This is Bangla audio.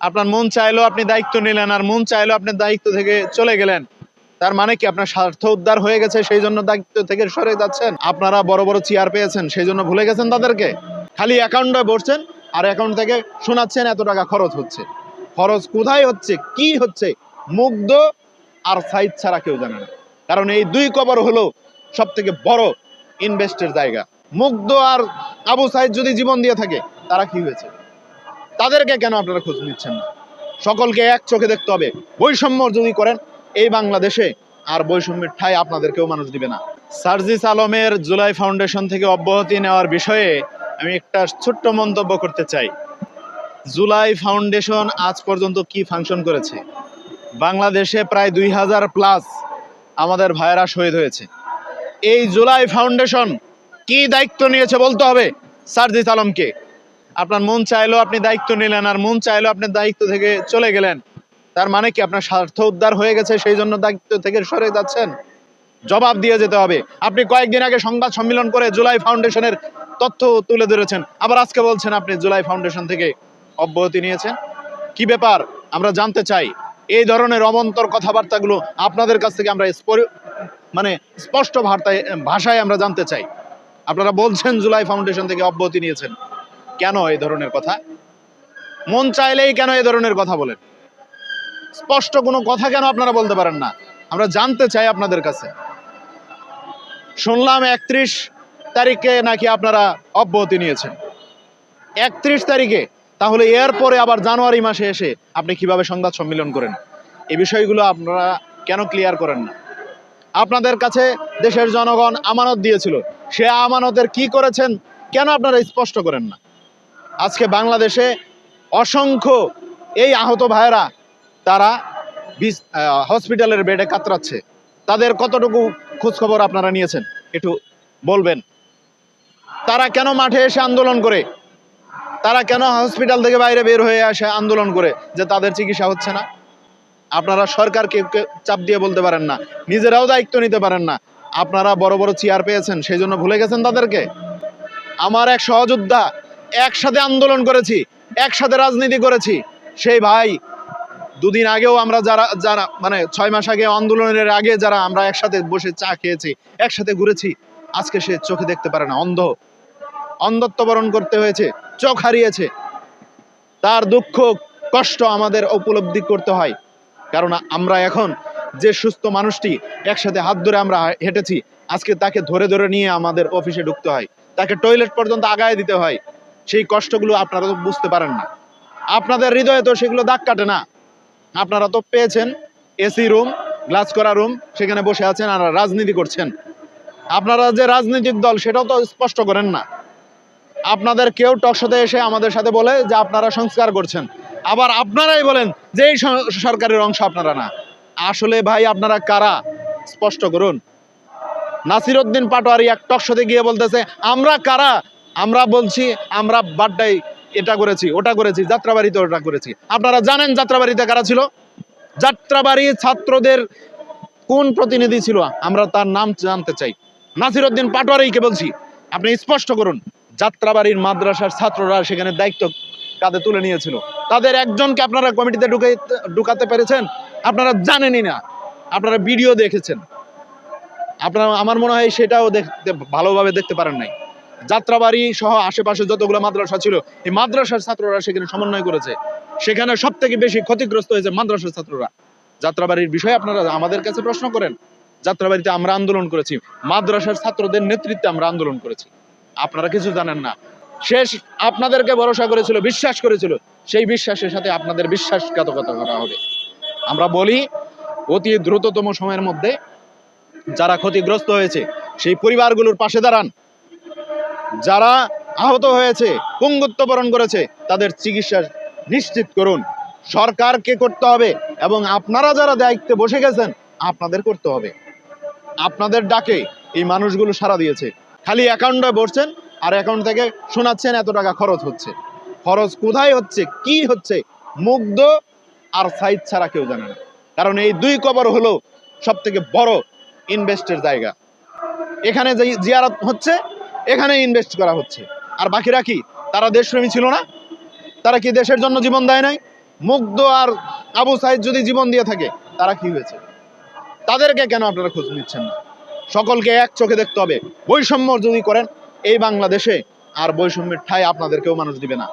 আপনার মন চাইলো আপনি দায়িত্ব নিলেন আর মন চাইলো আপনি দায়িত্ব থেকে চলে গেলেন। তার মানে কি আপনার স্বার্থ উদ্ধার হয়ে গেছে, সেই জন্য দায়িত্ব থেকে সরে যাচ্ছেন। আপনারা বড় বড় চেয়ার পেয়েছেন, সেই জন্য ভুলে গেছেন তাদেরকে। খালি অ্যাকাউন্টে বসছেন আর অ্যাকাউন্ট থেকে শোনাচ্ছেন এত টাকা খরচ হচ্ছে। খরচ কোথায় হচ্ছে, কি হচ্ছে, মুগ্ধ আর সাইজ ছাড়া কেউ জানে না। কারণ এই দুই কবর হলো সব থেকে বড় ইনভেস্টের জায়গা। মুগ্ধ আর আবু সাইদ যদি জীবন দিয়ে থাকে, তারা কি হয়েছে? তাদেরকে কেন আপনারা খোঁজ নিচ্ছেন না? সকলকে এক চোখে দেখতে হবে। বৈষম্য যদি করেন, এই বাংলাদেশে আর বৈষম্যের ঠাই আপনাদেরকেও মানুষ দিবে না। সার্জিস আলমের জুলাই ফাউন্ডেশন থেকে অব্যাহতি নেওয়ার বিষয়ে আমি একটা ছোট্ট মন্তব্য করতে চাই। জুলাই ফাউন্ডেশন আজ পর্যন্ত কি ফাংশন করেছে? বাংলাদেশে প্রায় দুই হাজার প্লাস আমাদের ভাইয়েরা শহীদ হয়েছে। এই জুলাই ফাউন্ডেশন কি দায়িত্ব নিয়েছে বলতে হবে সার্জিস আলমকে? আপনার মন চাইলো আপনি দায়িত্ব নিলেন আর মন চাইলো আপনি দায়িত্ব থেকে চলে গেলেন। তার মানে কি আপনার স্বার্থ উদ্ধার হয়ে গেছে, সেই জন্য দায়িত্ব থেকে সরে যাচ্ছেন? জবাব দিয়ে যেতে হবে। আপনি কয়েকদিন আগে সংবাদ সম্মেলন করে জুলাই ফাউন্ডেশনের তথ্য তুলে ধরেছেন। আবার আজকে বলছেন আপনি জুলাই ফাউন্ডেশন থেকে অব্যাহতি নিয়েছেন। কি ব্যাপার? আমরা জানতে চাই। এই ধরনের অমন্তর কথাবার্তাগুলো আপনাদের কাছ থেকে আমরা মানে স্পষ্ট ভাষায় আমরা জানতে চাই। আপনারা বলছেন জুলাই ফাউন্ডেশন থেকে অব্যাহতি নিয়েছেন। কেন এই ধরনের কথা? মন চাইলেই কেন এই ধরনের কথা বলেন? স্পষ্ট কোনো কথা কেন আপনারা বলতে পারেন না? আমরা জানতে চাই আপনাদের কাছে। শুনলাম একত্রিশ তারিখে নাকি আপনারা অব্যাহতি নিয়েছেন। একত্রিশ তারিখে, তাহলে এরপরে আবার জানুয়ারি মাসে এসে আপনি কীভাবে সংবাদ সম্মেলন করেন? এই বিষয়গুলো আপনারা কেন ক্লিয়ার করেন না? আপনাদের কাছে দেশের জনগণ আমানত দিয়েছিল। সে আমানতের কি করেছেন? কেন আপনারা স্পষ্ট করেন না? আজকে বাংলাদেশে অসংখ্য এই আহত ভাইয়েরা তারা হসপিটালের বেডে কাতরাচ্ছে। তাদের কতটুকু খোঁজখবর আপনারা নিয়েছেন? একটু বলবেন। তারা কেন মাঠে এসে আন্দোলন করে? তারা কেন হসপিটাল থেকে বাইরে বের হয়ে আসে আন্দোলন করে যে তাদের চিকিৎসা হচ্ছে না? আপনারা সরকারকে চাপ দিয়ে বলতে পারেন না। নিজেরাও দায়িত্ব নিতে পারেন না। আপনারা বড় বড় চেয়ার পেয়েছেন, সেই জন্য ভুলে গেছেন তাদেরকে? আমার এক সহযোদ্ধা একসাথে আন্দোলন করেছি, একসাথে রাজনীতি করেছি। সেই ভাই, দুদিন আগেও আমরা যারা যারা মানে ছয় মাস আগে আন্দোলনের আগে যারা আমরা একসাথে বসে চা খেয়েছি, একসাথে ঘুরেছি, আজকে সে চোখে দেখতে পারে না। অন্ধ অন্ধত্ব বরণ করতে হয়েছে, চোখ হারিয়েছে। তার দুঃখ, কষ্ট আমাদের উপলব্ধি করতে হয়। কারণ আমরা এখন যে সুস্থ মানুষটি, একসাথে হাত ধরে আমরা হেঁটেছি, আজকে তাকে ধরে ধরে নিয়ে আমাদের অফিসে ঢুকতে হয়। তাকে টয়লেট পর্যন্ত আগায় দিতে হয়। সেই কষ্টগুলো আপনারা তো বুঝতে পারেন না। আপনাদের হৃদয়ে তো সেগুলো দাগ কাটে না। আপনারা তো পেয়েছেন এসি রুম, গ্লাস করা রুম, সেখানে বসে আছেন আর রাজনীতি করছেন। আপনারা যে রাজনৈতিক দল, সেটাও তো স্পষ্ট করেন না। আপনাদের কেউ টকশোতে এসে আমাদের সাথে বলে যে আপনারা সংস্কার করছেন। আবার আপনারাই বলেন যে এই সরকারের অংশ আপনারা না। আসলে ভাই, আপনারা কারা? স্পষ্ট করুন। নাসির উদ্দিন পাটোয়ারি এক টকশোতে গিয়ে বলতেছে, আমরা কারা? আমরা বলছি, আমরা বাড্ডায় এটা করেছি, ওটা করেছি, যাত্রাবাড়িতে ওটা করেছি। আপনারা জানেন যাত্রাবাড়িতে কারা ছিল? যাত্রাবাড়ি ছাত্রদের কোন প্রতিনিধি ছিল? আমরা তার নাম জানতে চাই। নাসির উদ্দিন পাটোয়ারিকে বলছি। আপনি স্পষ্ট করুন, যাত্রাবাড়ির মাদ্রাসার ছাত্ররা সেখানে দায়িত্ব কাঁধে তুলে নিয়েছিল। তাদের একজনকে আপনারা কমিটিতে ঢুকে, ঢুকাতে পেরেছেন? আপনারা জানেনই না। আপনারা ভিডিও দেখেছেন। আপনারা, আমার মনে হয় সেটাও দেখতে ভালোভাবে দেখতে পারেন নাই। যাত্রাবাড়ি সহ আশেপাশে যতগুলো মাদ্রাসা ছিল, এই মাদ্রাসার ছাত্ররা সেখানে সমন্বয় করেছে। সেখানে সব থেকে বেশি ক্ষতিগ্রস্ত হয়েছে মাদ্রাসার ছাত্ররা। যাত্রাবাড়ির বিষয়ে আপনারা আমাদের কাছে প্রশ্ন করেন, যাত্রাবাড়িতে আমরা আন্দোলন করেছি, মাদ্রাসার ছাত্রদের নেতৃত্বে আমরা আন্দোলন করেছি। আপনারা কিছু জানেন না। শেষ আপনাদেরকে ভরসা করেছিল, বিশ্বাস করেছিল, সেই বিশ্বাসের সাথে আপনাদের বিশ্বাসঘাতকতা করা হবে। আমরা বলি, অতি দ্রুততম সময়ের মধ্যে যারা ক্ষতিগ্রস্ত হয়েছে, সেই পরিবারগুলোর পাশে দাঁড়ান। যারা আহত হয়েছে, পঙ্গুত্ব বরণ করেছে, তাদের চিকিৎসা নিশ্চিত করুন। সরকারকে করতে হবে এবং আপনারা যারা দায়িত্বে বসে গেছেন, আপনাদের করতে হবে। আপনাদের ডাকে এই মানুষগুলো সারা দিয়েছে। খালি অ্যাকাউন্টে বসছেন আর অ্যাকাউন্ট থেকে শোনাচ্ছেন এত টাকা খরচ হচ্ছে। খরচ কোথায় হচ্ছে, কি হচ্ছে, মুগ্ধ আর সাইজ ছাড়া কেউ জানে না। কারণ এই দুই কবর হলো সব থেকে বড় ইনভেস্টের জায়গা। এখানে যে জিয়ারত হচ্ছে এখানে ইনভেস্ট করা হচ্ছে। আর বাকিরা কি? তারা দেশপ্রেমী ছিল না? তারা কি দেশের জন্য জীবন দেয় নাই? মুগ্ধ আর আবু সাইদ যদি জীবন দিয়ে থাকে, তারা কি হয়েছে? তাদেরকে কেন আপনারা খোঁজ নিচ্ছেন না? সকলকে এক চোখে দেখতে হবে। বৈষম্য যদি করেন, এই বাংলাদেশে আর বৈষম্যের ঠাই আপনাদেরকেও মানুষ দিবে না।